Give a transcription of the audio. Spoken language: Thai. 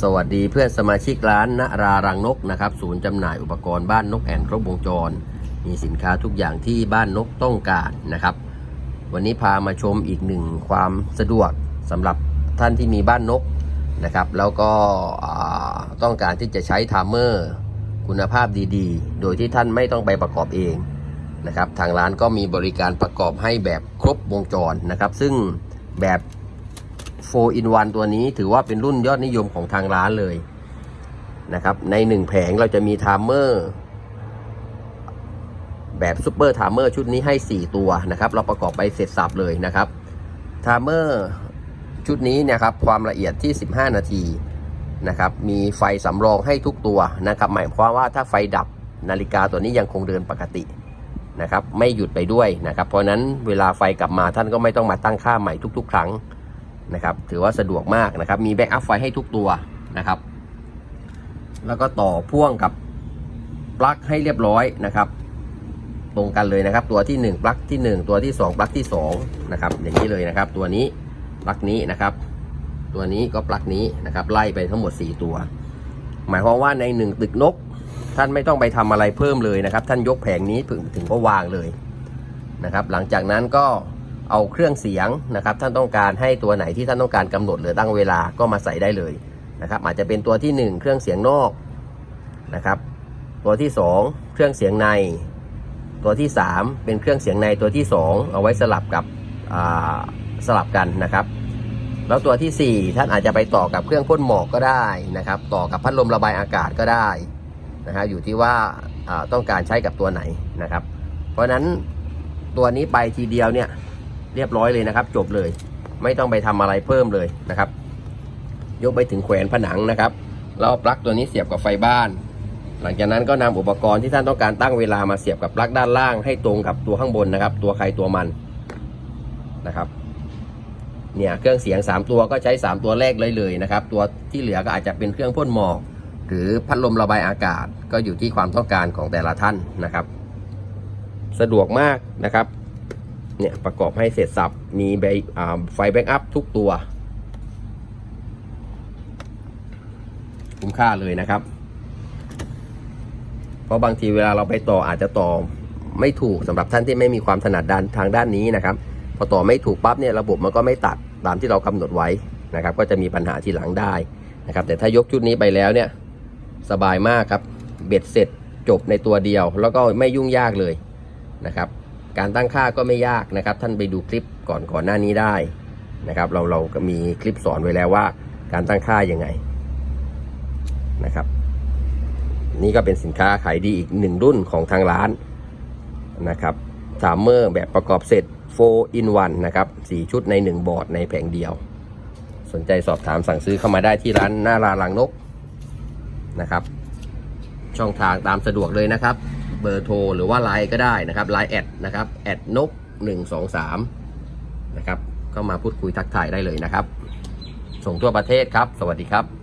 สวัสดีเพื่อนสมาชิกร้านณรารังนกนะครับ ศูนย์จำหน่ายอุปกรณ์บ้านนกแอ่นครบวงจร มีสินค้าทุกอย่างที่บ้านนกต้องการนะครับ วันนี้พามาชมอีกหนึ่งความสะดวกสำหรับท่านที่มีบ้านนกนะครับ แล้วก็ต้องการที่จะใช้ไทม์เมอร์คุณภาพดีๆ โดยที่ท่านไม่ต้องไปประกอบเองนะครับ ทางร้านก็มีบริการประกอบให้แบบครบวงจรนะครับ ซึ่งแบบ 4 in 1 ตัวนี้ถือว่าเป็นรุ่นยอดนิยมของทางร้านเลยนะครับ ในหนึ่งแผงเราจะมีไทม์เมอร์แบบซูเปอร์ไทม์เมอร์ชุดนี้ให้ 4 ตัวนะครับ เราประกอบไปเสร็จสับเลยนะครับไทม์เมอร์ชุดนี้นะครับ ความละเอียดที่ 15 นาทีนะครับ มีไฟสำรองให้ทุกตัวนะครับ หมายความว่าถ้าไฟดับนาฬิกาตัวนี้ยังคงเดินปกตินะครับ ไม่หยุดไปด้วยนะครับ เพราะฉะนั้นเวลาไฟกลับมาท่านก็ไม่ต้องมาตั้งค่าใหม่ทุก ๆ ครั้ง นะครับ ถือว่าสะดวกมากนะครับ มีแบ็กอัพไฟให้ทุกตัวนะครับ แล้วก็ต่อพ่วงกับปลั๊กให้เรียบร้อยนะครับ ตรงกันเลยนะครับ ตัวที่ 1 ปลั๊กที่ 1 ตัวที่ 2 ปลั๊กที่2นะครับ อย่างนี้เลยนะครับ ตัวนี้ปลั๊กนี้นะครับ ตัวนี้ก็ปลั๊กนี้นะครับ ไล่ไปทั้งหมด 4 ตัว หมายความว่าใน 1 ตึกนก ท่านไม่ต้องไปทำอะไรเพิ่มเลยนะครับ ท่านยกแผงนี้ถึงถึงก็วางเลยนะครับ หลังจากนั้นก็ เอาเครื่องเสียงนะครับ ท่านต้องการให้ตัวไหนที่ท่านต้องการกำหนดหรือตั้งเวลาก็มาใส่ได้เลยนะครับ อาจจะเป็นตัวที่ 1 เครื่องเสียงนอกนะครับ ตัวที่ 2 เครื่องเสียงใน ตัวที่ 3 เป็นเครื่องเสียงในตัวที่ 2 เอาไว้สลับกับสลับกันนะครับ แล้วตัวที่ 4 ท่านอาจจะไปต่อกับเครื่องพ่นหมอกก็ได้นะครับ ต่อกับพัดลมระบายอากาศก็ได้นะฮะอยู่ที่ว่าอ่าต้องการใช้กับตัวไหนนะครับ เพราะฉะนั้นตัวนี้ไปทีเดียวเนี่ย เรียบร้อยเลยนะครับ จบเลย ไม่ต้องไปทำอะไรเพิ่มเลยนะครับ ยกไปถึงแขวนผนังนะครับแล้วเอาปลั๊กตัวนี้เสียบกับไฟบ้าน หลังจากนั้นก็นำอุปกรณ์ที่ท่านต้องการตั้งเวลามาเสียบกับปลั๊กด้านล่าง ให้ตรงกับตัวข้างบนนะครับ ตัวใครตัวมันนะครับเนี่ยเครื่องเสียง 3 ตัวก็ใช้ 3 ตัวแรกเลยเลยนะครับ ตัวที่เหลือก็อาจจะเป็นเครื่องพ่นหมอก หรือพัดลมระบายอากาศก็อยู่ที่ความต้องการของแต่ละท่านนะครับ สะดวกมากนะครับ เนี่ยประกอบให้เสร็จสับ มีไฟแบ็กอัพทุกตัว คุ้มค่าเลยนะครับ เพราะบางทีเวลาเราไปต่ออาจจะต่อไม่ถูกสำหรับท่านที่ไม่มีความถนัดด้านทางด้านนี้นะครับ พอต่อไม่ถูกปั๊บเนี่ยระบบมันก็ไม่ตัดตามที่เรากำหนดไว้นะครับ ก็จะมีปัญหาทีหลังได้นะครับ แต่ถ้ายกชุดนี้ไปแล้วเนี่ยสบายมากครับ เบ็ดเสร็จจบในตัวเดียว แล้วก็ไม่ยุ่งยากเลยนะครับ การตั้งค่าก็ไม่ยากนะครับ ท่านไปดูคลิปก่อนก่อนหน้านี้ได้นะครับ เราเราก็มีคลิปสอนไว้แล้วว่า การตั้งค่ายังไงนะครับ นี่ก็เป็นสินค้าขายดีอีกหนึ่งรุ่นของทางร้านนะครับถามเมอร์แบบประกอบเสร็จ4 in 1นะครับ4ชุดใน 1 บอร์ดในแผงเดียว สนใจสอบถามสั่งซื้อเข้ามาได้ที่ร้านหน้าราลังนกนะครับ ช่องทางตามสะดวกเลยนะครับ เบอร์โทรหรือว่าไลน์ก็ได้นะครับไลน์แอดนะครับแอดนกหนึ่งสองสามนะครับก็มาพูดคุยทักทายได้เลยนะครับ ส่งทั่วประเทศครับ สวัสดีครับ